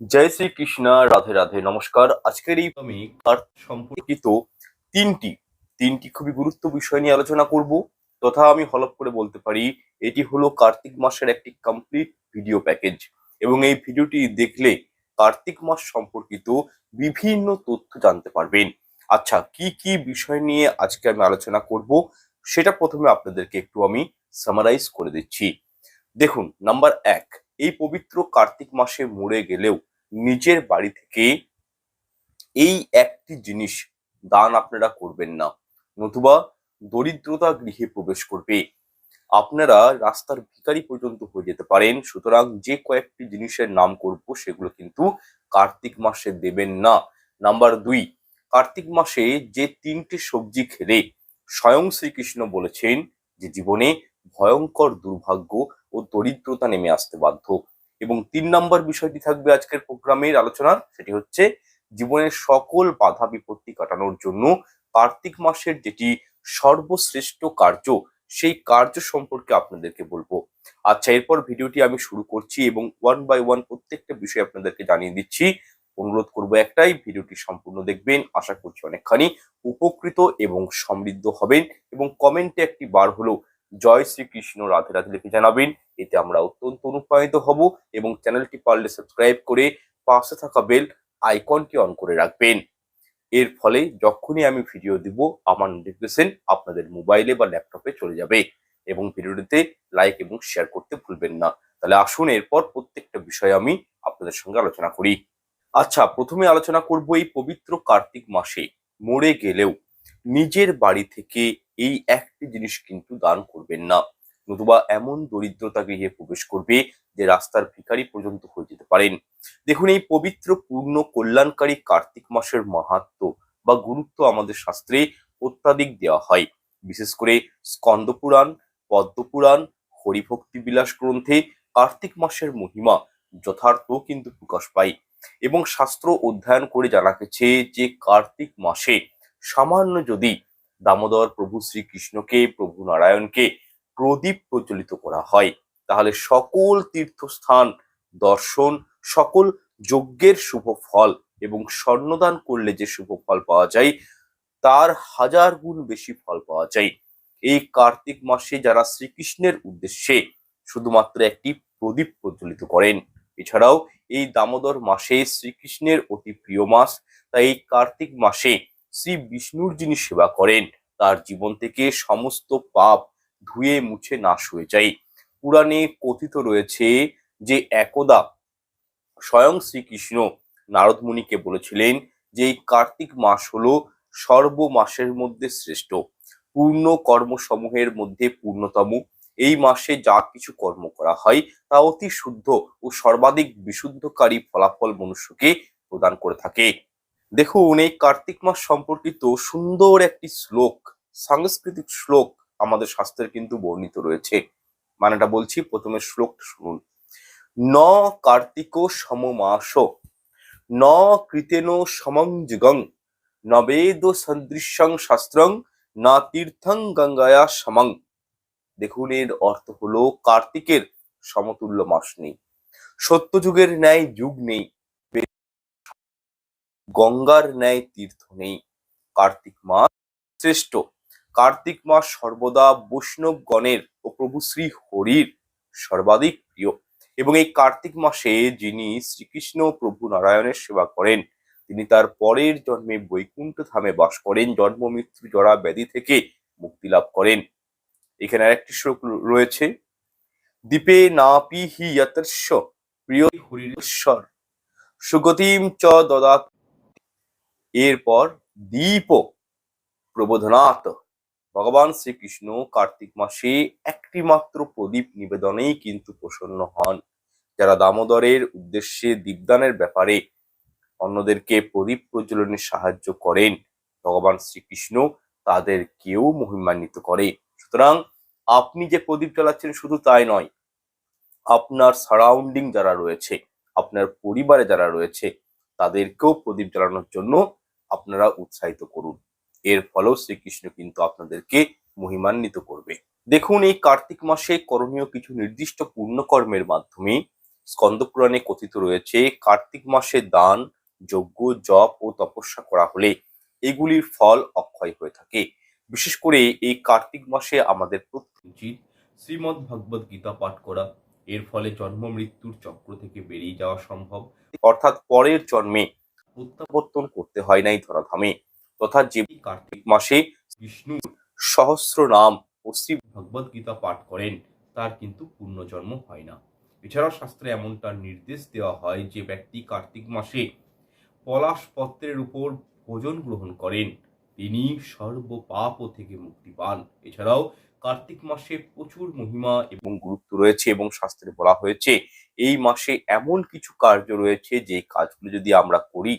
জয় শ্রী কৃষ্ণ রাধে রাধে, নমস্কার। আজকের এই আমি কার্ত সম্পর্কিত তিনটি তিনটি খুবই গুরুত্ব বিষয় নিয়ে আলোচনা করব, তথা আমি হলপ করে বলতে পারি, এটি হলো কার্তিক মাসের একটি কমপ্লিট ভিডিও প্যাকেজ এবং এই ভিডিওটি দেখলে কার্তিক মাস সম্পর্কিত বিভিন্ন তথ্য জানতে পারবেন। আচ্ছা কি কি বিষয় নিয়ে আজকে আমি আলোচনা করব, সেটা প্রথমে আপনাদেরকে একটু আমি সামারাইজ করে দিচ্ছি। দেখুন নাম্বার এক এই পবিত্র কার্তিক মাসে মরে গেলেও নিজের বাড়ি থেকে এই একটি জিনিস দান আপনারা করবেন না। নতুবা দরিদ্রতা গৃহে প্রবেশ করবে। আপনারা রাস্তার ভিখারি পর্যন্ত হয়ে যেতে পারেন। সুতরাং যে কয়েকটি জিনিসের নাম করব সেগুলো কিন্তু কার্তিক মাসে দেবেন না। নাম্বার দুই, কার্তিক মাসে যে তিনটি সবজি খেলে স্বয়ং শ্রীকৃষ্ণ বলেছেন যে জীবনে ভয়ঙ্কর দুর্ভাগ্য ও দরিদ্রতা নেমে আসতে বাধ্য। এবং তিন নম্বর বিষয়টি থাকবে আজকের প্রোগ্রামের আলোচনার, সেটি হচ্ছে জীবনের সকল বাধা বিপত্তি কাটানোর জন্য কার্তিক মাসের যেটি সর্বশ্রেষ্ঠ কার্য, সেই কার্য সম্পর্কে আপনাদেরকে বলব। আচ্ছা এরপর ভিডিওটি আমি শুরু করছি এবং ওয়ান বাই ওয়ান প্রত্যেকটা বিষয় আপনাদেরকে জানিয়ে দিচ্ছি। অনুরোধ করব একটাই, ভিডিওটি সম্পূর্ণ দেখবেন। আশা করছি অনেকখানি উপকৃত এবং সমৃদ্ধ হবেন এবং কমেন্টে একটি বার হলো জয় শ্রীকৃষ্ণ, রাধে রাধে লিখে জানাবেন। এতে আমরা অত্যন্ত অনুপ্রাণিত হব এবং চ্যানেলটি পারলে সাবস্ক্রাইব করে পাশে থাকা বেল আইকনটি অন করে রাখবেন। এর ফলে যখনই আমি ভিডিও দিব, আমার নোটিফিকেশন আপনাদের মোবাইলে বা ল্যাপটপে চলে যাবে এবং ভিডিওটিতে লাইক এবং শেয়ার করতে ভুলবেন না। তাহলে আসুন এরপর প্রত্যেকটা বিষয় আমি আপনাদের সঙ্গে আলোচনা করি। আচ্ছা প্রথমে আলোচনা করব এই পবিত্র কার্তিক মাসে মরে গেলেও নিজের বাড়ি থেকে এই একটি জিনিস কিন্তু দান করবেন না। নতুবা এমন দরিদ্রতা গৃহে প্রবেশ করবে যে রাস্তার ভিখারি পর্যন্ত হয়ে যেতে পারেন। দেখুন, এই পবিত্র, পূর্ণ, কল্যাণকারী কার্তিক মাসের মাহাত্ম বা গুরুত্ব আমাদের শাস্ত্রে অত্যাধিক দেওয়া হয়। বিশেষ করে স্কন্দ পুরাণ পদ্মপুরাণ হরিভক্তি বিলাস গ্রন্থে কার্তিক মাসের মহিমা যথার্থ কিন্তু প্রকাশ পায়। এবং শাস্ত্র অধ্যয়ন করে জানা গেছে যে কার্তিক মাসে সামান্য যদি দামোদর প্রভু শ্রীকৃষ্ণকে, প্রভু নারায়ণকে প্রদীপ প্রজ্বলিত করা হয়। তাহলে সকল তীর্থস্থান দর্শন, সকল যজ্ঞের শুভ ফল এবং স্বর্ণদান করলে যে শুভ ফল পাওয়া যায়, তার হাজার গুণ বেশি ফল পাওয়া যায়। এই কার্তিক মাসে যারা শ্রীকৃষ্ণের উদ্দেশ্যে শুধুমাত্র একটি প্রদীপ প্রজ্বলিত করেন, এছাড়াও এই দামোদর মাসে শ্রীকৃষ্ণের অতি প্রিয় মাস, তাই এই কার্তিক মাসে শ্রী বিষ্ণুর যিনি সেবা করেন, তার জীবন থেকে সমস্ত পাপ ধুয়ে মুছে নাশ হয়ে যায়। পুরাণে কথিত রয়েছে যে একদা স্বয়ং শ্রীকৃষ্ণ নারদ মুনিকে বলেছিলেন যে এই কার্তিক মাস হলো সর্ব মাসের মধ্যে শ্রেষ্ঠ। পূর্ণ কর্মসমূহের মধ্যে পূর্ণতম। এই মাসে যা কিছু কর্ম করা হয় তা অতি শুদ্ধ ও সর্বাধিক বিশুদ্ধকারী ফলাফল মনুষ্যকে প্রদান করে থাকে। দেখুন, এই কার্তিক মাস সম্পর্কিত সুন্দর একটি শ্লোক, সাংস্কৃতিক শ্লোক আমাদের শাস্ত্রের কিন্তু বর্ণিত রয়েছে। মানেটা বলছি, প্রথমে শ্লোকটা শুনুন। ন কার্তিক সমমাস, ন কৃতেন সমং যুগং নবেদ বেদ সদৃশ্যং শাস্ত্রং, না তীর্থং গঙ্গায়া সমং। দেখুন, এর অর্থ হলো কার্তিকের সমতুল্য মাস নেই। সত্যযুগের ন্যায় যুগ নেই। গঙ্গার ন্যায় তীর্থ নেই। কার্তিক মাস শ্রেষ্ঠ। কার্তিক মাস সর্বদা বৈষ্ণবগণের ও প্রভু শ্রী হরির সর্বাধিক প্রিয়। এবং এই কার্তিক মাসে যিনি শ্রীকৃষ্ণ প্রভু নারায়ণের সেবা করেন, তিনি তার পরের জন্মে বৈকুণ্ঠ ধামে বাস করেন, জন্ম, মৃত্যু, জরা, ব্যাধি থেকে মুক্তি লাভ করেন। এখানে আরেকটি শ্লোক রয়েছে দীপে না পিহি প্রিয় হরিশ্বর সুগতিম চ দদাত এরপর দীপ প্রবোধনাথ ভগবান শ্রীকৃষ্ণ কার্তিক মাসে একটি মাত্র প্রদীপ নিবেদনেই কিন্তু প্রসন্ন হন। যারা দামোদরের উদ্দেশ্যে দীপদানের ব্যাপারে অন্যদেরকে প্রদীপ প্রজ্বলনে সাহায্য করেন, ভগবান শ্রীকৃষ্ণ তাদের কেউ মহিমান্বিত করে। সুতরাং আপনি যে প্রদীপ জ্বালাচ্ছেন শুধু তাই নয়, আপনার সারাউন্ডিং যারা রয়েছে, আপনার পরিবারে যারা রয়েছে, তাদেরকেও প্রদীপ জ্বালানোর জন্য আপনারা উৎসাহিত করুন। এর ফলেও শ্রীকৃষ্ণ কিন্তু আপনাদেরকে মহিমান্বিত করবে। দেখুন, এই কার্তিক মাসে করণীয় কিছু নির্দিষ্ট পুণ্যকর্মের মাধ্যমে স্কন্দ পুরাণে কথিত রয়েছে, কার্তিক মাসে দান, যজ্ঞ, জপ ও তপস্যা করা হলে এগুলির ফল অক্ষয় হয়ে থাকে। বিশেষ করে এই কার্তিক মাসে আমাদের উচিত শ্রীমদ্ ভগবদ গীতা পাঠ করা, এর ফলে জন্ম মৃত্যুর চক্র থেকে বেরিয়ে যাওয়া সম্ভব। অর্থাৎ পরের জন্মে প্রত্যাবর্তন করতে হয় নাই ধরাধামে। তথা যে কার্তিক মাসে বিষ্ণু সহস্র নাম ও শ্রী ভগবদ গীতা পাঠ করেন, তার কিন্তু পূর্ণজন্ম হয় না। এছাড়াও শাস্ত্রে এমনটা নির্দেশ দেওয়া হয় যে ব্যক্তি কার্তিক মাসে পলাশ পত্রের উপর ভোজন গ্রহণ করেন, তিনি সর্ব পাপ থেকে মুক্তি পান। এছাড়াও কার্তিক মাসে প্রচুর মহিমা এবং গুরুত্ব রয়েছে এবং শাস্ত্রে বলা হয়েছে এই মাসে এমন কিছু কার্য রয়েছে যে কাজগুলো যদি আমরা করি,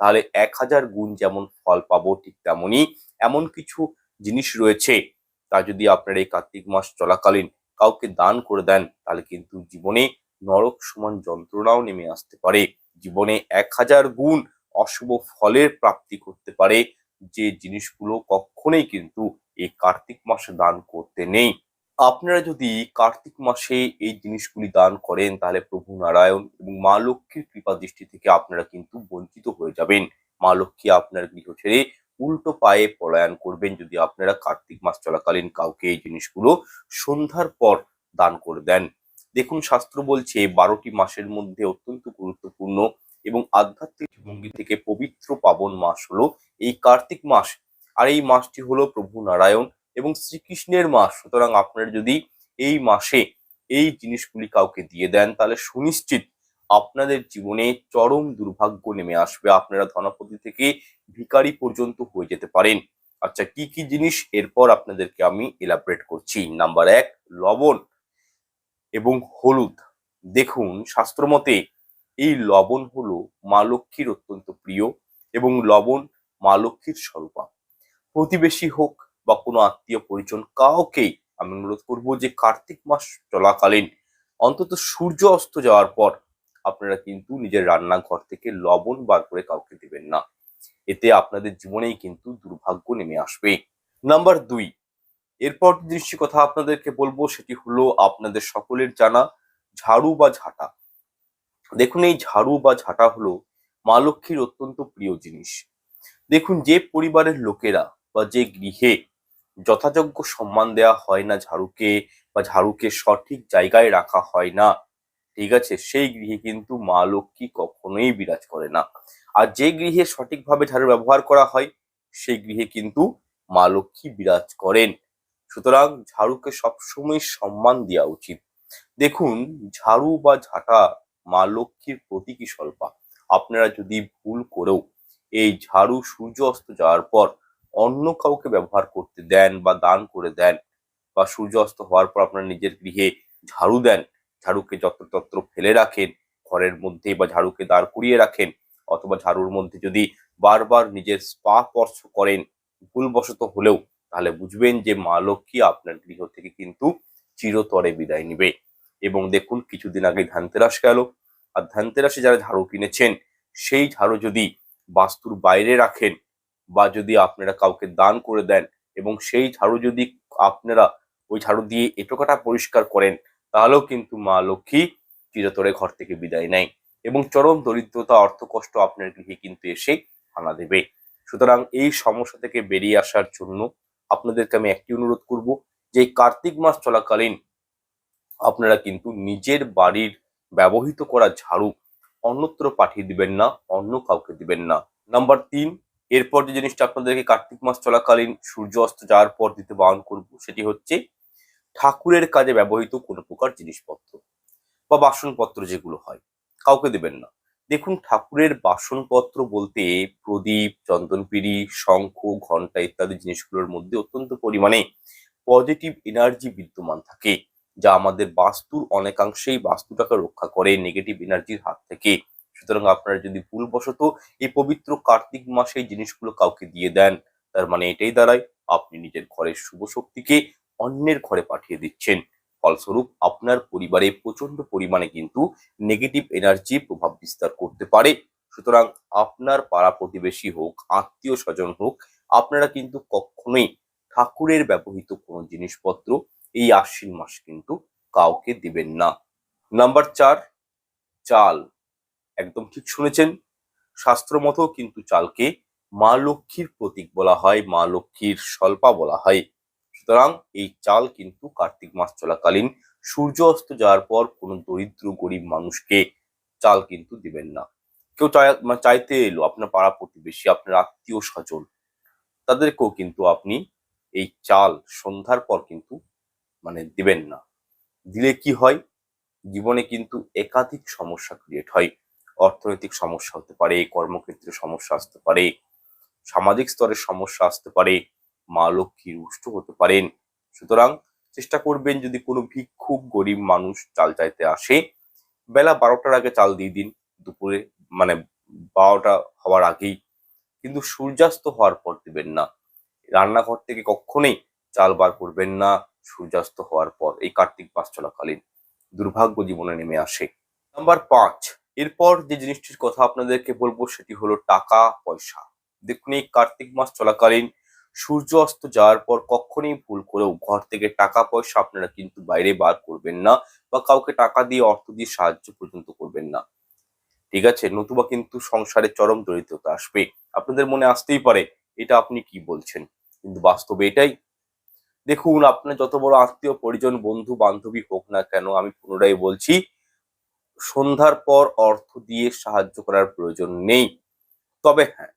তাহলে এক হাজার গুণ যেমন ফল পাবো ঠিক তেমনই এমন কিছু জিনিস রয়েছে। তা যদি আপনার এই কার্তিক মাস চলাকালীন কাউকে দান করে দেন, তাহলে কিন্তু জীবনে নরক সমান যন্ত্রণাও নেমে আসতে পারে। জীবনে এক হাজার গুণ অশুভ ফলের প্রাপ্তি করতে পারে। যে জিনিসগুলো কখনোই কিন্তু এই কার্তিক মাসে দান করতে নেই। আপনারা যদি কার্তিক মাসে এই জিনিসগুলি দান করেন, তাহলে প্রভু নারায়ণ এবং মা লক্ষ্মীর কৃপা দৃষ্টি থেকে আপনারা কিন্তু বঞ্চিত হয়ে যাবেন। মা লক্ষ্মী আপনার গৃহ ছেড়ে উল্টো পায়ে পলায়ন করবেন যদি আপনারা কার্তিক মাস চলাকালীন কাউকে এই জিনিসগুলো সন্ধ্যার পর দান করে দেন। দেখুন, শাস্ত্র বলছে, বারোটি মাসের মধ্যে অত্যন্ত গুরুত্বপূর্ণ এবং আধ্যাত্মিক ভঙ্গি থেকে পবিত্র পাবন মাস হলো এই কার্তিক মাস। আর এই মাসটি হলো প্রভু নারায়ণ এবং শ্রীকৃষ্ণের মাস। সুতরাং আপনারা যদি এই মাসে এই জিনিসগুলি কাউকে দিয়ে দেন, তাহলে সুনিশ্চিত আপনাদের জীবনে চরম দুর্ভাগ্য নেমে আসবে। আপনারা ধনপতি থেকে ভিখারি পর্যন্ত হয়ে যেতে পারেন। আচ্ছা কি কি জিনিস? এরপর আপনাদেরকে আমি এলাবরেট করছি। নাম্বার এক, লবণ এবং হলুদ। দেখুন, শাস্ত্রমতে এই লবণ হলো মা লক্ষ্মীর অত্যন্ত প্রিয় এবং লবণ মা লক্ষ্মীর স্বরূপা। প্রতিবেশী হোক বা কোনো আত্মীয় পরিজন কাউকেই, আমি অনুরোধ করব যে কার্তিক মাস চলাকালীন, অন্তত সূর্য অস্ত যাওয়ার পর আপনারা কিন্তু নিজের রান্নাঘর থেকে লবণ বার করে কাউকে দেবেন না। এতে আপনাদের জীবনেই কিন্তু দুর্ভাগ্য নেমে আসবে। নাম্বার দুই, এরপর দৃষ্টি কথা আপনাদেরকে বলব, সেটি হলো আপনাদের সকলের জানা ঝাড়ু বা ঝাঁটা। দেখুন, এই ঝাড়ু বা ঝাঁটা হলো মা লক্ষ্মীর অত্যন্ত প্রিয় জিনিস। দেখুন, যে পরিবারের লোকেরা বা যে গৃহে যথাযোগ্য সম্মান দেওয়া হয় না ঝাড়ুকে বা ঝাড়ুকে সঠিক জায়গায় রাখা হয় না। ঠিক আছে? সেই গৃহে কিন্তু মা লক্ষ্মী কখনোই বিরাজ করে না। আর যে গৃহে সঠিকভাবে ঝাড়ু ব্যবহার করা হয়, সেই গৃহে কিন্তু মা লক্ষ্মী বিরাজ করেন। সুতরাং ঝাড়ুকে সবসময় সম্মান দেওয়া উচিত। দেখুন, ঝাড়ু বা ঝাঁটা মা লক্ষ্মীর প্রতীকী স্বল্পা আপনারা যদি ভুল করেও এই ঝাড়ু সূর্য অস্ত যাওয়ার পর অন্য কাউকে ব্যবহার করতে দেন বা দান করে দেন বা সূর্য অস্ত হওয়ার পর আপনার নিজের গৃহে ঝাড়ু দেন, ঝাড়ুকে যত্রতত্র ফেলে রাখেন, ঘরের মধ্যে বা ঝাড়ুকে দাঁড় করিয়ে রাখেন অথবা ঝাড়ুর মধ্যে যদি বারবার নিজের স্পা স্পর্শ করেন, ভুলবশত হলেও তাহলে বুঝবেন যে মা লক্ষ্মী আপনার গৃহ থেকে কিন্তু চিরতরে বিদায় নিবে। এবং দেখুন কিছুদিন আগে ধানতেরাস গেল। আর ধানতেরাসে যারা ঝাড়ু কিনেছেন, সেই ঝাড়ু যদি বাস্তুর বাইরে রাখেন বা যদি আপনারা কাউকে দান করে দেন এবং সেই ঝাড়ু যদি আপনারা ওই ঝাড়ু দিয়ে এটোকাটা পরিষ্কার করেন, তাহলেও কিন্তু মা লক্ষ্মী চিরতরে ঘর থেকে বিদায় নেয় এবং চরম দরিদ্রতা, অর্থকষ্ট আপনার গৃহে কিন্তু এসে হানা দেবে। সুতরাং এই সমস্যা থেকে বেরিয়ে আসার জন্য আপনাদেরকে আমি একটি অনুরোধ করব যে কার্তিক মাস চলাকালীন আপনারা কিন্তু নিজের বাড়ির ব্যবহৃত করা ঝাড়ু অন্যত্র পাঠিয়ে দিবেন না, অন্য কাউকে দিবেন না। নাম্বার তিন এরপর যে জিনিসটা আপনাদেরকে কার্তিক মাস চলাকালীন সূর্য অস্ত যাওয়ার পর দিতে বারণ করব, সেটি হচ্ছে ঠাকুরের কাজে ব্যবহৃত কোনো প্রকার জিনিসপত্র বা বাসনপত্র যেগুলো হয়, কাউকে দেবেন না। দেখুন, ঠাকুরের বাসনপত্র বলতে প্রদীপ, চন্দনপিড়ি, শঙ্খ ঘণ্টা ইত্যাদি জিনিসগুলোর মধ্যে অত্যন্ত পরিমাণে পজিটিভ এনার্জি বিদ্যমান থাকে, যা আমাদের বাস্তুর অনেকাংশেই বাস্তুটাকে রক্ষা করে নেগেটিভ এনার্জির হাত থেকে সুতরাং আপনারা যদি ভুলবশত এই পবিত্র কার্তিক মাসে জিনিসগুলো কাউকে দিয়ে দেন, তার মানে এটাই দাঁড়ায়, আপনি নিজের ঘরের শুভ শক্তিকে অন্যের ঘরে পাঠিয়ে দিচ্ছেন। ফলস্বরূপ আপনার পরিবারে প্রচণ্ড পরিমাণে কিন্তু নেগেটিভ এনার্জি প্রভাব বিস্তার করতে পারে। সুতরাং আপনার পাড়া প্রতিবেশী হোক, আত্মীয় স্বজন হোক, আপনারা কিন্তু কখনোই ঠাকুরের ব্যবহৃত কোনো জিনিসপত্র এই আশ্বিন মাস কিন্তু কাউকে দিবেন না। নাম্বার চার, চাল। একদম ঠিক শুনেছেন। শাস্ত্র মতো কিন্তু চালকে মা লক্ষ্মীর প্রতীক বলা হয়, মা লক্ষ্মীর স্বল্পা বলা হয়। সুতরাং এই চাল কিন্তু কার্তিক মাস চলাকালীন সূর্য অস্ত যাওয়ার পর কোনো দরিদ্র গরিব মানুষকে চাল কিন্তু দিবেন না। কেউ মানে চাইতে এলো, আপনার পাড়া প্রতিবেশী, আপনার আত্মীয় স্বজন, তাদেরকেও কিন্তু আপনি এই চাল সন্ধ্যার পর কিন্তু মানে দিবেন না। দিলে কি হয়? জীবনে কিন্তু একাধিক সমস্যা ক্রিয়েট হয়। অর্থনৈতিক সমস্যা হতে পারে, কর্মক্ষেত্রে সমস্যা আসতে পারে, সামাজিক স্তরের সমস্যা আসতে পারে, মা লক্ষ্মীর রুষ্ট হতে পারেন সুতরাং চেষ্টা করবেন যদি কোনো ভিক্ষুক গরিব মানুষ চাল চাইতে আসে, বেলা বারোটার আগে চাল দিয়ে দিন, দুপুরে মানে বারোটা হওয়ার আগেই। কিন্তু সূর্যাস্ত হওয়ার পর দিবেন না। রান্নাঘর থেকে কখনোই চাল বার করবেন না, সূর্যাস্ত হওয়ার পর এই কার্তিক মাস চলাকালীন। দুর্ভাগ্য জীবনে নেমে আসে। নাম্বার পাঁচ এরপর যে জিনিসটির কথা আপনাদেরকে বলব সেটি হলো টাকা, পয়সা। দেখুন এই কার্তিক মাস চলাকালীন সূর্য অস্ত যাওয়ার পর কখনোই ভুল করেও ঘর থেকে টাকা, পয়সা আপনারা কিন্তু বাইরে বার করবেন না বা কাউকে টাকা দিয়ে, অর্থ দিয়ে সাহায্য পর্যন্ত করবেন না। ঠিক আছে? নতুবা কিন্তু সংসারে চরম দরিদ্রতা আসবে। আপনাদের মনে আসতেই পারে, এটা আপনি কি বলছেন? কিন্তু বাস্তবে এটাই। দেখুন, আপনার যত বড় আত্মীয়, পরিজন, বন্ধু, বান্ধবী হোক না কেন, আমি পুনরায় বলছি সন্ধ্যার পর অর্থ দিয়ে সাহায্য করার প্রয়োজন নেই। তবে হ্যাঁ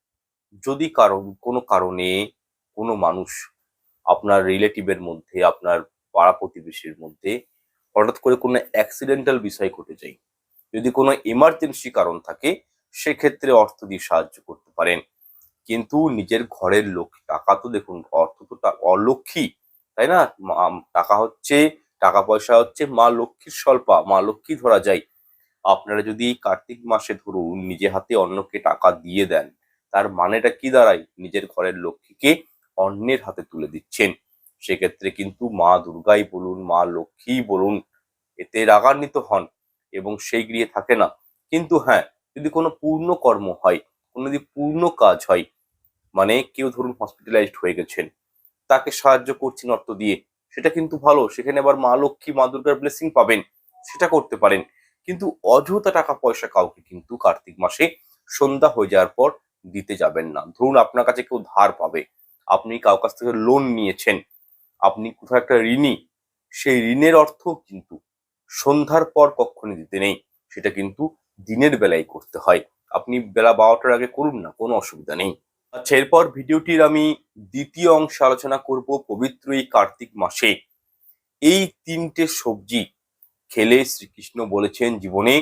যদি কারণ, কোনো কারণে কোনো মানুষ আপনার রিলেটিভের মধ্যে, আপনার পাড়া প্রতিবেশীর মধ্যে হঠাৎ করে কোনো অ্যাক্সিডেন্টাল বিষয় ঘটে যায়, যদি কোনো এমার্জেন্সি কারণ থাকে, সেক্ষেত্রে অর্থ দিয়ে সাহায্য করতে পারেন। কিন্তু নিজের ঘরের লোক, টাকা তো দেখুন, অর্থ তো অলক্ষী তাই না? টাকা হচ্ছে, টাকা পয়সা হচ্ছে, মা লক্ষ্মীর স্বল্পা, মা লক্ষ্মী ধরা যায়। আপনারা যদি কার্তিক মাসে ধরুন নিজে হাতে অন্যকে টাকা দিয়ে দেন, তার মানেটা কি দাঁড়ায়? নিজের ঘরের লক্ষ্মীকে অন্যের হাতে তুলে দিচ্ছেন। সেক্ষেত্রে কিন্তু মা দুর্গাই বলুন, মা লক্ষ্মী বলুন, এতে রাগান্বিত হন এবং সেই গৃহে থাকে না। কিন্তু হ্যাঁ যদি কোনো পূর্ণ কর্ম হয়, কোনো যদি পূর্ণ কাজ হয় মানে কেউ ধরুন হসপিটালাইজড হয়ে গেছেন, তাকে সাহায্য করছেন অর্থ দিয়ে, সেটা কিন্তু ভালো। সেখানে আবার মা লক্ষ্মী, মা দুর্গার ব্লেসিং পাবেন, সেটা করতে পারেন। কিন্তু অযথা টাকা পয়সা কাউকে কিন্তু কার্তিক মাসে সন্ধ্যা হয়ে যাওয়ার পর দিতে যাবেন না। ধরুন আপনার কাছে কেউ ধার পাবে, আপনি কাউ কাছ থেকে লোন নিয়েছেন, আপনি কোথাও একটা ঋণী, সেই ঋণের অর্থ কিন্তু সন্ধ্যার পর কখনই দিতে নেই, সেটা কিন্তু দিনের বেলায় করতে হয়। আপনি বেলা বারোটার আগে করুন না, কোনো অসুবিধা নেই। আচ্ছা এরপর ভিডিওটির আমি দ্বিতীয় অংশে আলোচনা করব পবিত্র এই কার্তিক মাসে। এই তিনটে সবজি খেলে শ্রীকৃষ্ণ বলেছেন, জীবনে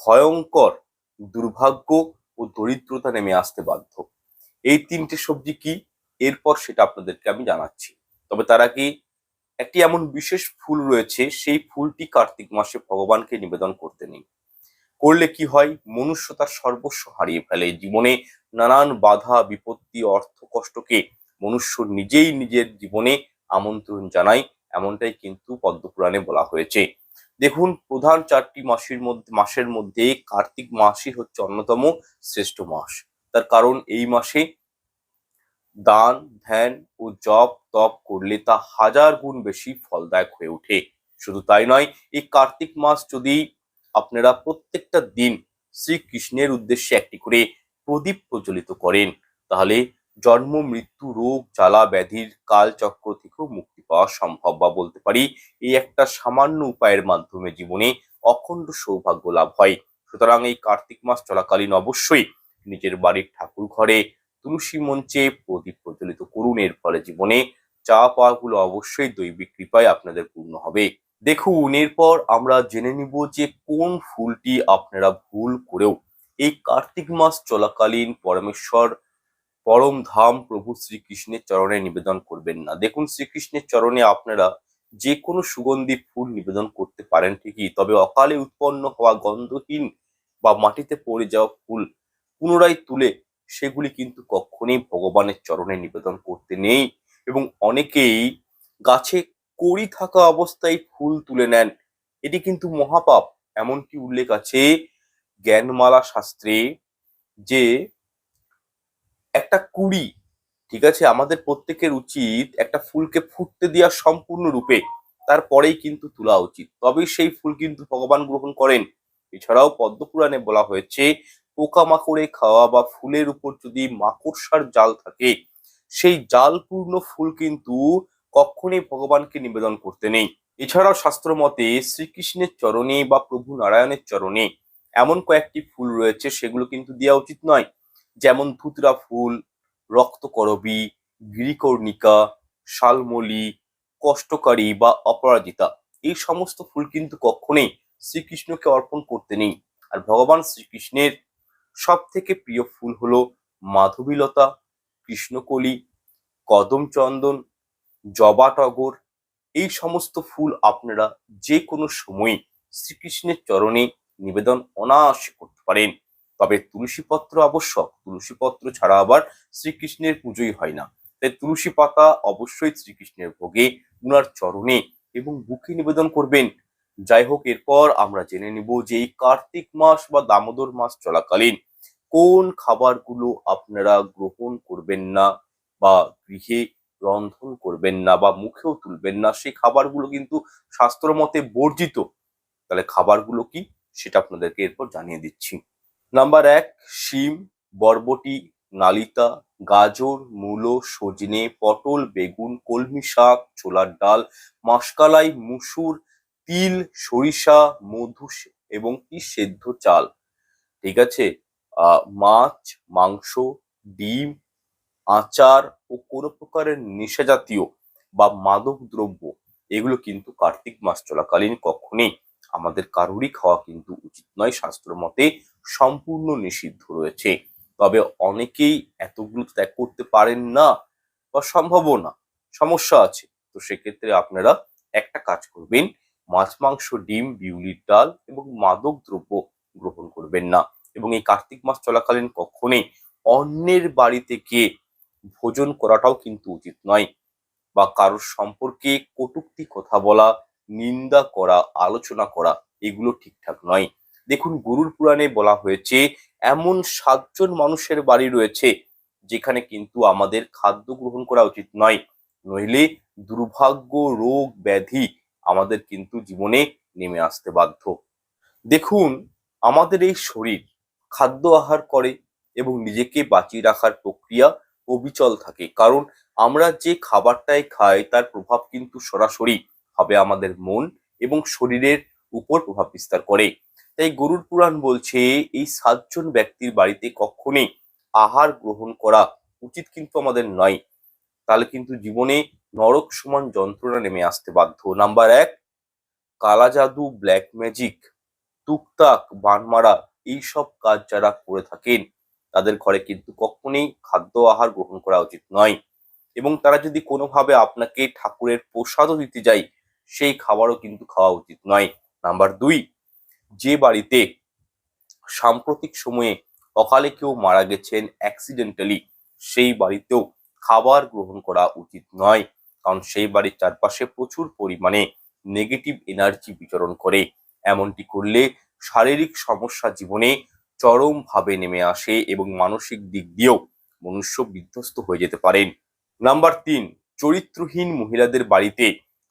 ভয়ঙ্কর দুর্ভাগ্য ও দরিদ্রতা নেমে আসতে বাধ্য। এই তিনটে সবজি কি? এরপর সেটা আপনাদেরকে আমি জানাচ্ছি। তবে তার আগে একটি এমন বিশেষ ফুল রয়েছে, সেই ফুলটি কার্তিক মাসে ভগবানকে নিবেদন করতে নেই। করলে কি হয়? মনুষ্য তার সর্বস্ব হারিয়ে ফেলে। জীবনে নানান বাধা, বিপত্তি, অর্থ কষ্টকে মনুষ্য নিজেই নিজের জীবনে আমন্ত্রণ জানায়, এমনটাই কিন্তু পদ্মপুরাণে বলা হয়েছে। দেখুন, প্রধান চারটি মাসের মধ্যে মাসের মধ্যে কার্তিক মাসই হচ্ছে অন্যতম শ্রেষ্ঠ মাস। তার কারণ এই মাসে দান, ধ্যান ও জপ, তপ করলে তা হাজার গুণ বেশি ফলদায়ক হয়ে ওঠে। শুধু তাই নয়, এই কার্তিক মাস যদি আপনারা প্রত্যেকটা দিন শ্রীকৃষ্ণের উদ্দেশ্যে একটি করে প্রদীপ প্রজ্বলিত করেন, তাহলে জন্ম, মৃত্যু, রোগ, জ্বালা, ব্যাধির কালচক্র থেকেও মুক্তি পাওয়া সম্ভব বা বলতে পারি এই একটা সামান্য উপায়ের মাধ্যমে জীবনে অখণ্ড সৌভাগ্য লাভ হয়। সুতরাং এই কার্তিক মাস চলাকালীন অবশ্যই নিজের বাড়ির ঠাকুর ঘরে তুলসী মঞ্চে প্রদীপ প্রজ্বলিত করুন। এর ফলে জীবনে চা পাওয়াগুলো অবশ্যই দৈবিক কৃপায় আপনাদের পূর্ণ হবে। দেখুন, এরপর আমরা জেনে নিব যে কোন ফুলটি আপনারা ভুল করেও এই কার্তিক মাস চলাকালীন পরমেশ্বর পরম ধাম প্রভু শ্রীকৃষ্ণের চরণে নিবেদন করবেন না। দেখুন, শ্রীকৃষ্ণের চরণে আপনারা যে কোনো সুগন্ধি ফুল নিবেদন করতে পারেন ঠিকই, তবে অকালে উৎপন্ন হওয়া গন্ধহীন বা মাটিতে পড়ে যাওয়া ফুল পুনরায় তুলে সেগুলি কিন্তু কখনোই ভগবানের চরণে নিবেদন করতে নেই এবং অনেকেই গাছে কড়ি থাকা অবস্থায় ফুল তুলে নেন। এটি কিন্তু মহাপাপ। এমনকি উল্লেখ আছে জ্ঞানমালা শাস্ত্রে যে একটা কুড়ি, ঠিক আছে? আমাদের প্রত্যেকের উচিত একটা ফুলকে ফুটতে দেওয়া সম্পূর্ণ রূপে তারপরেই কিন্তু তোলা উচিত। তবেই সেই ফুল কিন্তু ভগবান গ্রহণ করেন। এছাড়াও পদ্মপুরাণে বলা হয়েছে, পোকামাকড়ে খাওয়া বা ফুলের উপর যদি মাকড়সার জাল থাকে, সেই জালপূর্ণ ফুল কিন্তু কখনোই ভগবানকে নিবেদন করতে নেই। এছাড়াও শাস্ত্র মতে, শ্রীকৃষ্ণের চরণে বা প্রভু নারায়ণের চরণে এমন কয়েকটি ফুল রয়েছে, সেগুলো কিন্তু দেওয়া উচিত নয়। যেমন ধুতরা ফুল, রক্তকরবী, গিরিকর্ণিকা, শালমলি, কষ্টকারী বা অপরাজিতা। এই সমস্ত ফুল কিন্তু কখনোই শ্রীকৃষ্ণকে অর্পণ করতে নেই। আর ভগবান শ্রীকৃষ্ণের সব থেকে প্রিয় ফুল হলো মাধবীলতা, কৃষ্ণকলি কদম চন্দন জবা টগর এই সমস্ত ফুল আপনারা যে কোনো সময়ে শ্রীকৃষ্ণের চরণে নিবেদন অনায়াসে করতে পারেন। তবে তুলসী পত্র আবশ্যক। তুলসী পত্র ছাড়া আবার শ্রীকৃষ্ণের পুজোই হয় না। তাই তুলসী পাতা অবশ্যই শ্রীকৃষ্ণের ভোগে, উনার চরণে এবং বুকে নিবেদন করবেন। যাই হোক, এরপর আমরা জেনে নিব যে এই কার্তিক মাস বা দামোদর মাস চলাকালীন কোন খাবারগুলো আপনারা গ্রহণ করবেন না বা গৃহে রন্ধন করবেন না বা মুখেও তুলবেন না, সেই খাবারগুলো কিন্তু শাস্ত্র মতে বর্জিত। তাহলে খাবারগুলো কি? সেটা আপনাদেরকে এরপর জানিয়ে দিচ্ছি। নাম্বার এক, শিম, বরবটি, নালিতা, গাজর, মূলো, সজনে, পটল, বেগুন, কলমি শাক, ছোলার ডাল, মাসকালাই, মুসুর, তিল, সরিষা, মধু এবং কি সেদ্ধ চাল। ঠিক আছে? মাছ, মাংস, ডিম, আচার ও কোনো প্রকারের নেশা জাতীয় বা মাদক দ্রব্য, এগুলো কিন্তু কার্তিক মাস চলাকালীন কখনোই আমাদের কারোরই খাওয়া কিন্তু উচিত নয়। শাস্ত্র মতে সম্পূর্ণ নিষিদ্ধ রয়েছে। তবে অনেকেই এতগুলো ত্যাগ করতে পারেন না বা সম্ভবও না। সমস্যা আছে। তো সেক্ষেত্রে আপনারা একটা কাজ করবেন, মাছ, মাংস, ডিম, বিউলির ডাল এবং মাদক দ্রব্য গ্রহণ করবেন না। এবং এই কার্তিক মাস চলাকালীন কখনোই অন্যের বাড়ি থেকে ভোজন করাটাও কিন্তু উচিত নয় বা কারোর সম্পর্কে কটূক্তি, কথা বলা, নিন্দা করা, আলোচনা করা, এগুলো ঠিকঠাক নয়। দেখুন গরুর পুরাণে বলা হয়েছে, এমন সাতজন মানুষের বাড়ি রয়েছে, যেখানে কিন্তু আমাদের খাদ্য গ্রহণ করা উচিত নয়। নইলে দুর্ভাগ্য, রোগ, ব্যাধি আমাদের কিন্তু জীবনে নেমে আসতে বাধ্য। দেখুন, আমাদের এই শরীর খাদ্য আহার করে এবং নিজেকে বাঁচিয়ে রাখার প্রক্রিয়া অবিচল থাকে। কারণ আমরা যে খাবারটাই খাই, তার প্রভাব কিন্তু সরাসরি হবে আমাদের মন এবং শরীরের উপর প্রভাব বিস্তার করে। তাই গরুর পুরাণ বলছে, এই সাতজন ব্যক্তির বাড়িতে কখনোই আহার গ্রহণ করা উচিত কিন্তু আমাদের নয়। তাহলে কিন্তু জীবনে নরক সমান যন্ত্রণা নেমে আসতে বাধ্য। নাম্বার এক, কালা জাদু ব্ল্যাক ম্যাজিক টুকটাক বানমারা, এইসব কাজ যারা করে থাকেন, তাদের ঘরে কিন্তু কখনোই খাদ্য আহার গ্রহণ করা উচিত নয়। এবং তারা যদি কোনোভাবে আপনাকে ঠাকুরের প্রসাদও দিতে যায়, সেই খাবারও কিন্তু খাওয়া উচিত নয়। নাম্বার দুই যে বাড়িতে সাম্প্রতিক সময়ে অকালে কেউ মারা গেছেন অ্যাক্সিডেন্টালি সেই বাড়িতেও খাবার গ্রহণ করা উচিত নয়। কারণ সেই বাড়ির চারপাশে প্রচুর পরিমাণে নেগেটিভ এনার্জি বিচরণ করে। এমনটি করলে শারীরিক সমস্যা জীবনে চরমভাবে নেমে আসে এবং মানসিক দিক দিয়েও মনুষ্য বিধ্বস্ত হয়ে যেতে পারেন। নাম্বার তিন, চরিত্রহীন মহিলাদের বাড়িতে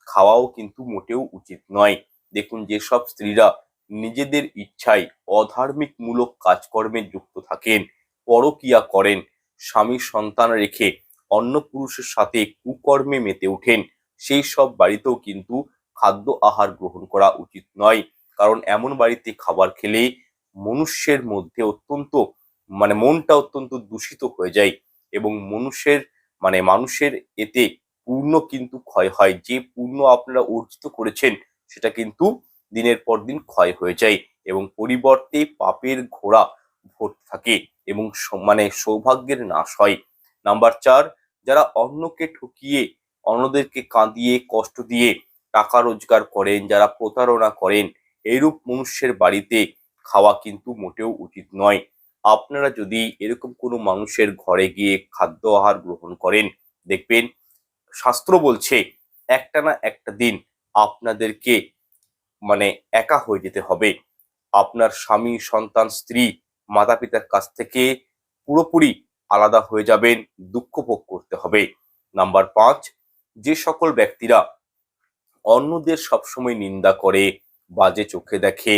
খাওয়াও কিন্তু মোটেও উচিত নয়। দেখুন যেসব স্ত্রীরা নিজেদের ইচ্ছায় অধার্মিক মূলক কাজকর্মে যুক্ত থাকেন, পরকিয়া করেন স্বামী সন্তান রেখে অন্য পুরুষের সাথে কুকর্মে মেতে ওঠেন, সেই সব বাড়িতেও কিন্তু খাদ্য আহার গ্রহণ করা উচিত নয়। কারণ এমন বাড়িতে খাবার খেলে মনুষ্যের মধ্যে অত্যন্ত মানে মনটা অত্যন্ত দূষিত হয়ে যায় এবং মনুষ্যের মানে মানুষের এতে পূর্ণ কিন্তু ক্ষয় হয়। যে পূর্ণ আপনারা অর্জিত করেছেন, সেটা কিন্তু দিনের পর দিন ক্ষয় হয়ে যায় এবং পরিবর্তে পাপের ঘোড়া ভরতে থাকে এবং মানে সৌভাগ্যের নাশ হয়। নাম্বার চার, যারা অন্যকে ঠকিয়ে অন্যদেরকে কাঁদিয়ে, কষ্ট দিয়ে টাকা রোজগার করেন, যারা প্রতারণা করেন, এইরূপ মনুষ্যের বাড়িতে খাওয়া কিন্তু মোটেও উচিত নয়। আপনারা যদি এরকম কোনো মানুষের ঘরে গিয়ে খাদ্য আহার গ্রহণ করেন, দেখবেন শাস্ত্র বলছে, একটা না একটা দিন আপনাদেরকে মানে একা হয়ে যেতে হবে। আপনার স্বামী, সন্তান, স্ত্রী মাতা পিতার কাছ থেকে পুরোপুরি আলাদা হয়ে যাবেন, দুঃখ ভোগ করতে হবে। নাম্বার পাঁচ, যে সকল ব্যক্তিরা অন্যদের সবসময় নিন্দা করে বাজে চোখে দেখে,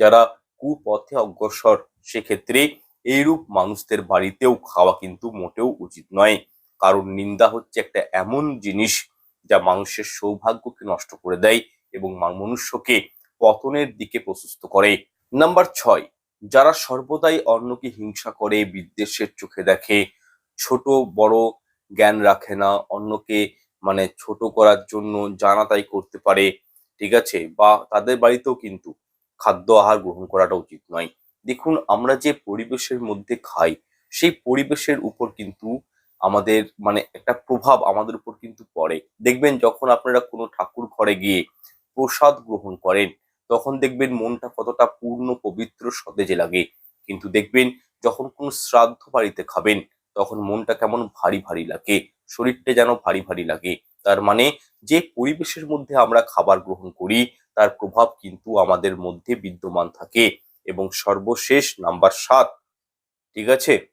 যারা কুপথে অগ্রসর, সেক্ষেত্রে এইরূপ মানুষদের বাড়িতেও খাওয়া কিন্তু মোটেও উচিত নয়। কারণ নিন্দা হচ্ছে একটা এমন জিনিস যা মানুষের সৌভাগ্যকে নষ্ট করে দেয় এবং মনুষ্যকে পতনের দিকে প্রশস্ত করে। নাম্বার ছয়, যারা সর্বদাই অন্যকে হিংসা করে, বিদ্বেষের চোখে দেখে, ছোট, বড় জ্ঞান রাখে না, অন্যকে মানে ছোট করার জন্য জানা তাই করতে পারে, ঠিক আছে? বা তাদের বাড়িতেও কিন্তু খাদ্য আহার গ্রহণ করাটা উচিত নয়। দেখুন, আমরা যে পরিবেশের মধ্যে খাই, সেই পরিবেশের উপর কিন্তু আমাদের মানে একটা প্রভাব আমাদের উপর কিন্তু পড়ে। দেখবেন, যখন আপনারা কোনো ঠাকুর ঘরে গিয়ে প্রসাদ গ্রহণ করেন। তখন দেখবেন মনটা কতটা পূর্ণ, পবিত্র, সতেজে লাগে। কিন্তু দেখবেন যখন কোনো শ্রাদ্ধ বাড়িতে খাবেন, তখন মনটা কেমন ভারী ভারী লাগে। শরীরটা যেন ভারী ভারী লাগে। তার মানে যে পরিবেশের মধ্যে আমরা খাবার গ্রহণ করি, তার প্রভাব কিন্তু আমাদের মধ্যে বিদ্যমান থাকে। এবং সর্বশেষ নাম্বার সাত, ঠিক আছে?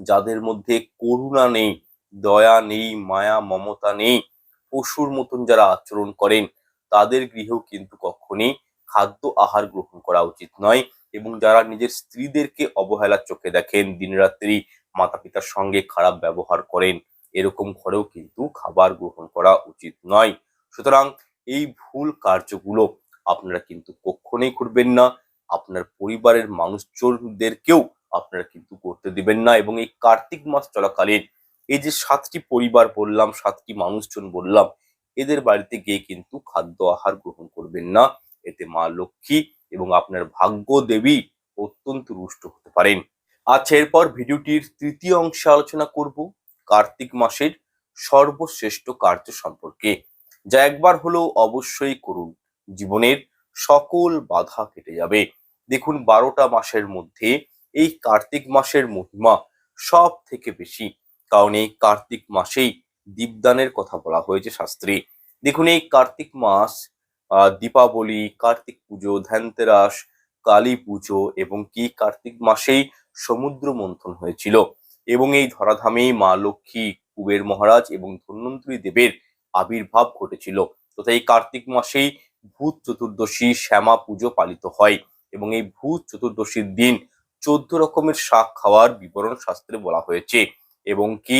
যাদের মধ্যে করুণা নেই, দয়া নেই, মায়া, মমতা নেই, পশুর মতন যারা আচরণ করেন তাদের গৃহেও কিন্তু কখনই খাদ্য আহার গ্রহণ করা উচিত নয় এবং যারা নিজের স্ত্রীদেরকে অবহেলার চোখে দেখেন, দিনরাত্রি মাতা পিতার সঙ্গে খারাপ ব্যবহার করেন, এরকম ঘরেও কিন্তু খাবার গ্রহণ করা উচিত নয়। সুতরাং এই ভুল কার্যগুলো আপনারা কিন্তু কখনোই করবেন না। আপনার পরিবারের মানুষজনদেরকেও আপনারা কিন্তু করতে দিবেন না এবং এই কার্তিক মাস চলাকালীন এই যে সাতটি পরিবার বললাম, সাতটি মানুষজন বললাম এদের বাড়িতে গিয়ে কিন্তু খাদ্য আহার গ্রহণ করবেন না। এতে মা লক্ষ্মী এবং আপনার ভাগ্য দেবী অত্যন্ত রুষ্ট হতে পারেন। আচ্ছা এরপর ভিডিওটির তৃতীয় অংশে আলোচনা করব কার্তিক মাসের সর্বশ্রেষ্ঠ কার্য সম্পর্কে। যা একবার হলেও অবশ্যই করুন। জীবনের সকল বাধা কেটে যাবে। দেখুন, বারোটা মাসের মধ্যে এই কার্তিক মাসের মহিমা সব থেকে বেশি। কারণ এই কার্তিক মাসেই দীপদানের কথা বলা হয়েছে শাস্ত্রে। দেখুন এই কার্তিক মাস দীপাবলি, কার্তিক পুজো ধ্যানতেরাস কালী পুজো এবং কি কার্তিক মাসেই সমুদ্র মন্থন হয়েছিল এবং এই ধরাধামেই মা লক্ষ্মী, কুবের মহারাজ এবং ধন্বন্তরী দেবের আবির্ভাব ঘটেছিল। তথা এই কার্তিক মাসেই ভূত চতুর্দশী, শ্যামা পুজো পালিত হয় এবং এই ভূত চতুর্দশীর দিন চোদ্দ রকমের শাক খাওয়ার বিবরণ শাস্ত্রে বলা হয়েছে এবং কি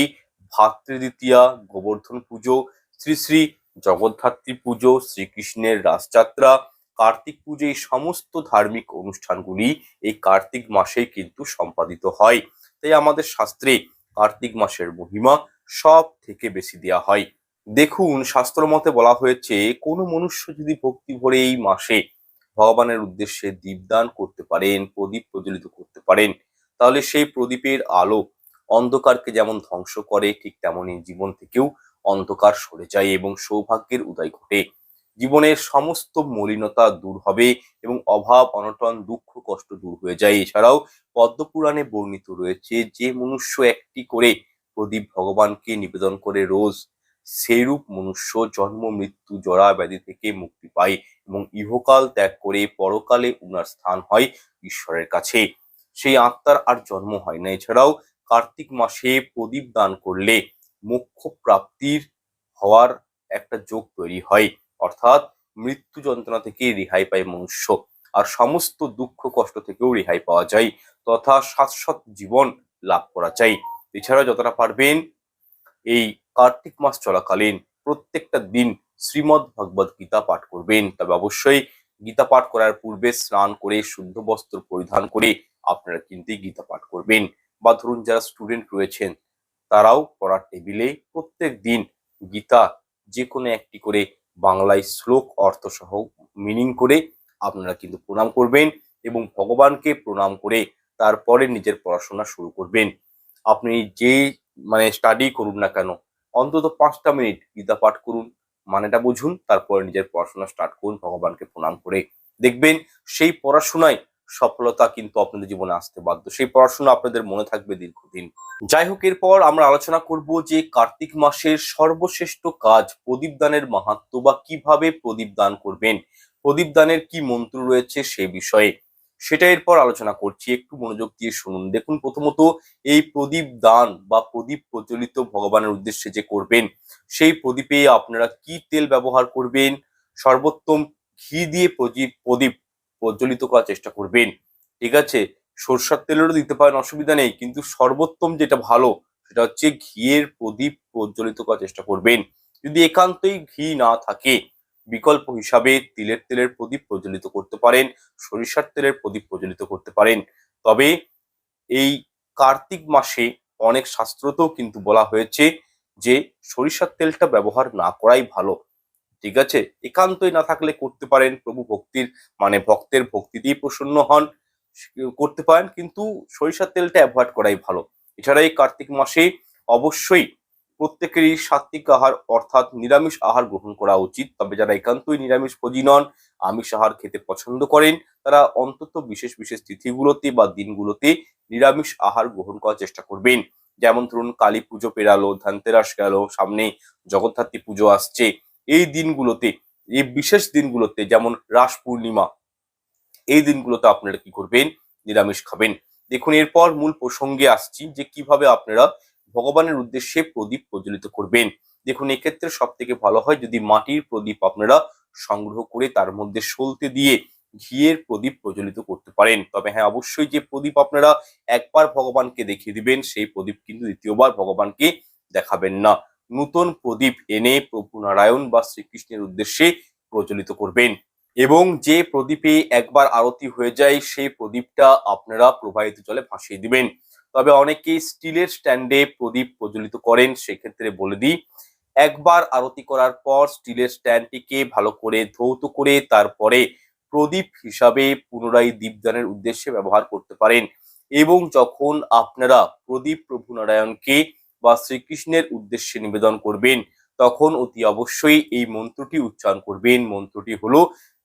ভাতৃদ্বিতীয়া, গোবর্ধন পুজো, শ্রী শ্রী জগদ্ধাত্রী পুজো, শ্রীকৃষ্ণের রাসযাত্রা, কার্তিক পুজো, এই সমস্ত ধার্মিক অনুষ্ঠানগুলি এই কার্তিক মাসেই কিন্তু সম্পাদিত হয়। তাই আমাদের শাস্ত্রে কার্তিক মাসের মহিমা সব থেকে বেশি দেয়া হয়। দেখুন, শাস্ত্র মতে বলা হয়েছে, কোনো মনুষ্য যদি ভক্তি ভরে এই মাসে ভগবানের উদ্দেশ্যে দীপদান করতে পারেন, প্রদীপ প্রজ্বলিত করতে পারেন, তাহলে সেই প্রদীপের আলো অন্ধকারকে যেমন ধ্বংস করে, ঠিক তেমনই জীবন থেকেও অন্ধকার সরে যায় এবং সৌভাগ্যের উদয় ঘটে। জীবনের সমস্ত মলিনতা দূর হবে এবং অভাব, অনটন, দুঃখ, কষ্ট দূর হয়ে যায়। এছাড়াও পদ্মপুরাণে বর্ণিত রয়েছে যে মনুষ্য একটি করে প্রদীপ ভগবানকে নিবেদন করে রোজ সেইরূপ মনুষ্য জন্ম, মৃত্যু, জরা ব্যাধি থেকে মুক্তি পায় এবং ইহকাল ত্যাগ করে পরকালে উনার স্থান হয় ঈশ্বরের কাছে। সেই আত্মার আর জন্ম হয় না। এছাড়াও কার্তিক মাসে প্রদীপ দান করলে মোক্ষ প্রাপ্তির হওয়ার একটা যোগ তৈরি হয়। অর্থাৎ মৃত্যু যন্ত্রণা থেকে রেহাই পায় মনুষ্য। আর সমস্ত দুঃখ কষ্ট থেকেও রেহাই পাওয়া যায় তথা শাশ্বত জীবন লাভ করা যায়। এছাড়া যতটা পারবেন এই কার্তিক মাস চলাকালীন প্রত্যেকটা দিন শ্রীমদ্ ভগবত গীতা পাঠ করবেন। তবে অবশ্যই গীতা পাঠ করার পূর্বে স্নান করে শুদ্ধ বস্ত্র পরিধান করে আপনারা কিন্তু গীতা পাঠ করবেন। বা ধরুন যারা স্টুডেন্ট রয়েছেন, তারাও পড়ার টেবিলে প্রত্যেক দিন গীতা যে কোনো একটি করে বাংলায় শ্লোক অর্থ সহ মিনিং করে আপনারা কিন্তু প্রণাম করবেন এবং ভগবানকে প্রণাম করে তারপরে নিজের পড়াশোনা শুরু করবেন। আপনি যে মানে স্টাডি করুন না কেন, অন্তত পাঁচটা মিনিট গীতা পাঠ করুন, মানেটা বুঝুন, তারপরে নিজের পড়াশোনা স্টার্ট করুন, ভগবানকে প্রণাম করে দেখবেন সেই পড়াশোনায় সফলতা কিন্তু আপনাদের জীবনে আসতে বাধ্য। সেই পড়াশোনা আপনাদের মনে থাকবে দীর্ঘদিন। যাই হোক, এরপর আমরা আলোচনা করব যে কার্তিক মাসের সর্বশ্রেষ্ঠ কাজ প্রদীপ দানের মাহাত্ম বা কীভাবে প্রদীপ দান করবেন, প্রদীপ দানের কি মন্ত্র রয়েছে সে বিষয়ে। সেটা এরপর আলোচনা করছি। একটু মনোযোগ দিয়ে শুনুন। দেখুন, প্রথমত এই প্রদীপ দান বা প্রদীপ প্রজ্বলিত ভগবানের উদ্দেশ্যে যে করবেন, সেই প্রদীপে আপনারা কি তেল ব্যবহার করবেন? সর্বোত্তম ঘি দিয়ে প্রদীপ প্রদীপ প্রজ্বলিত করার চেষ্টা করবেন। ঠিক আছে? সরষার তেলেরও দিতে পারেন, অসুবিধা নেই। কিন্তু সর্বোত্তম যেটা ভালো, সেটা হচ্ছে ঘিয়ের প্রদীপ প্রজ্বলিত করার চেষ্টা করবেন। যদি একান্তই ঘি না থাকে, বিকল্প হিসাবে তিলের তেলের প্রদীপ প্রজ্বলিত করতে পারেন, সরিষার তেলের প্রদীপ প্রজ্বলিত করতে পারেন। তবে এই কার্তিক মাসে অনেক শাস্ত্রতেও কিন্তু বলা হয়েছে যে সরিষার তেলটা ব্যবহার না করাই ভালো। ঠিক আছে? একান্তই না থাকলে করতে পারেন, প্রভু ভক্তির মানে ভক্তের ভক্তি দিয়ে প্রসন্ন হন, করতে পারেন, কিন্তু সরিষার তেলটা অ্যাভয়েড করাই ভালো। এছাড়া এই কার্তিক মাসে অবশ্যই প্রত্যেকেরই সাত্বিক আহার অর্থাৎ নিরামিষ আহার গ্রহণ করা উচিত। তবে যারা একান্তই নিরামিষ ভোজী নন, আমিষ আহার খেতে পছন্দ করেন, তারা অন্তত বিশেষ বিশেষ তিথিগুলোতে বা দিনগুলোতে নিরামিষ আহার গ্রহণ করার চেষ্টা করবেন। যেমন ধরুন কালী পুজো পেরালো, ধানতেরাস গেল, সামনে জগদ্ধাত্রী পুজো আসছে এই দিনগুলোতে, এই বিশেষ দিনগুলোতে, যেমন রাস পূর্ণিমা, এই দিনগুলোতে আপনারা কি করবেন? নিরামিষ খাবেন। দেখুন, এরপর মূল প্রসঙ্গে আসছি যে কীভাবে আপনারা ভগবানের উদ্দেশ্যে প্রদীপ প্রজ্বলিত করবেন। দেখুন, এক্ষেত্রে সব থেকে ভালো হয় যদি মাটির প্রদীপ আপনারা সংগ্রহ করে তার মধ্যে সলতে দিয়ে ঘিয়ের প্রদীপ প্রজ্বলিত করতে পারেন। তবে হ্যাঁ অবশ্যই যে প্রদীপ আপনারা একবার ভগবানকে দেখিয়ে দিবেন, সেই প্রদীপ কিন্তু দ্বিতীয়বার ভগবানকে দেখাবেন না। নূতন প্রদীপ এনে প্রভু নারায়ণ বা শ্রীকৃষ্ণের উদ্দেশ্যে প্রজ্বলিত করবেন। এবং যে প্রদীপে একবার আরতি হয়ে যায়, সেই প্রদীপটা আপনারা প্রবাহিত জলে ভাসিয়ে দিবেন। তবে অনেকে স্টিলের স্ট্যান্ডে প্রদীপ প্রজ্বলিত করেন, সেক্ষেত্রে বলে দিই, একবার আরতি করার পর স্টিলের স্ট্যান্ডটিকে ভালো করে ধৌত করে তারপরে প্রদীপ হিসাবে পুনরায় দীপদানের উদ্দেশ্যে ব্যবহার করতে পারেন। এবং যখন আপনারা প্রদীপ প্রভু নারায়ণকে বা শ্রীকৃষ্ণের উদ্দেশ্যে নিবেদন করবেন, তখন অতি অবশ্যই এই মন্ত্রটি উচ্চারণ করবেন। মন্ত্রটি হলো,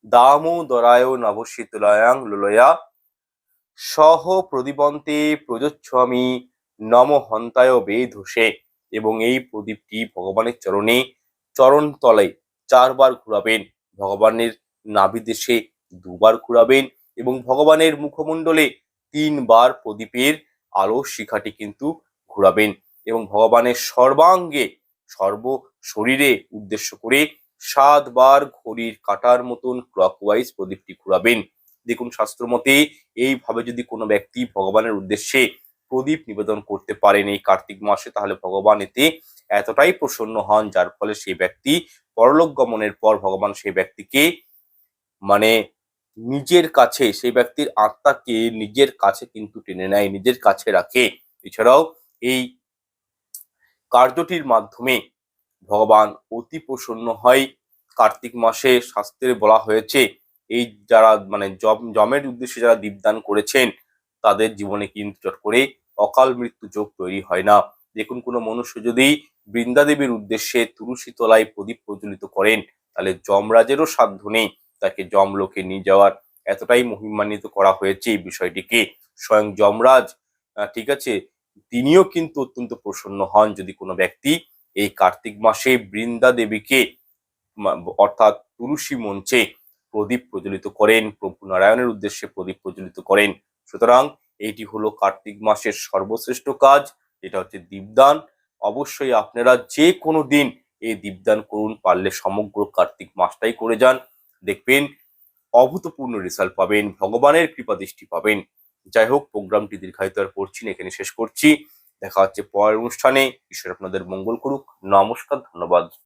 দামোদরায় নবশীতলায়াং লোলয়া, সহ প্রদীপন্তে প্রযোচ্ছামি নম হন্তায় বেধসে এবং এই প্রদীপটি ভগবানের চরণে চরণ তলায় চারবার ঘুরাবেন। ভগবানের নাভিদেশে দুবার ঘুরাবেন এবং ভগবানের মুখমণ্ডলে তিনবার প্রদীপের আলো শিখাটি কিন্তু ঘুরাবেন। এবং ভগবানের সর্বাঙ্গে, সর্ব শরীরে উদ্দেশ্য করে সাতবার ঘড়ির কাটার মতন ক্লকওয়াইজ প্রদীপটি ঘুরাবেন। দেখুন শাস্ত্র মতে এইভাবে যদি কোনো ব্যক্তি ভগবানের উদ্দেশ্যে প্রদীপ নিবেদন করতে পারেন এই কার্তিক মাসে, তাহলে ভগবান এতে এতটাই প্রসন্ন হন, যার ফলে সেই ব্যক্তি পরলোক গমনের পর ভগবান সেই ব্যক্তিকে মানে নিজের কাছে, সেই ব্যক্তির আত্মাকে নিজের কাছে কিন্তু টেনে নেয়, নিজের কাছে রাখে। এছাড়াও এই কার্যটির মাধ্যমে ভগবান অতি প্রসন্ন হয়। কার্তিক মাসে শাস্ত্রে বলা হয়েছে, এই যারা মানে জম, জমের উদ্দেশ্যে যারা দীপদান করেছেন, তাদের জীবনে কিন্তু চট করে অকাল মৃত্যু যোগ তৈরি হয় না। দেখুন, কোনো মনুষ্য যদি বৃন্দাদেবীর উদ্দেশ্যে তুলসী তলায় প্রদীপ প্রজ্বলিত করেন, তাহলে যমরাজেরও সাধ্য নেই তাকে যমলোকে নিয়ে যাওয়ার। এতটাই মহিমান্বিত করা হয়েছে এই বিষয়টিকে। স্বয়ং যমরাজ ঠিক আছে তিনিও কিন্তু অত্যন্ত প্রসন্ন হন যদি কোনো ব্যক্তি এই কার্তিক মাসে বৃন্দা দেবীকে অর্থাৎ তুলসী মঞ্চে প্রদীপ প্রজ্বলিত করেন, প্রভু নারায়ণের উদ্দেশ্যে প্রদীপ প্রজ্বলিত করেন। সুতরাং এটি হলো কার্তিক মাসের সর্বশ্রেষ্ঠ কাজ, এটা হচ্ছে দীপদান। অবশ্যই আপনারা যে কোনো দিন এই দীপদান করুন, পারলে সমগ্র কার্তিক মাসটাই করে যান। দেখবেন অভূতপূর্ণ রেজাল্ট পাবেন, ভগবানের কৃপা দৃষ্টি পাবেন। যাই হোক প্রোগ্রামটি দীর্ঘায়িত আর করছি না এখানে শেষ করছি। দেখা হচ্ছে পরের অনুষ্ঠানে। ঈশ্বর আপনাদের মঙ্গল করুক। নমস্কার, ধন্যবাদ।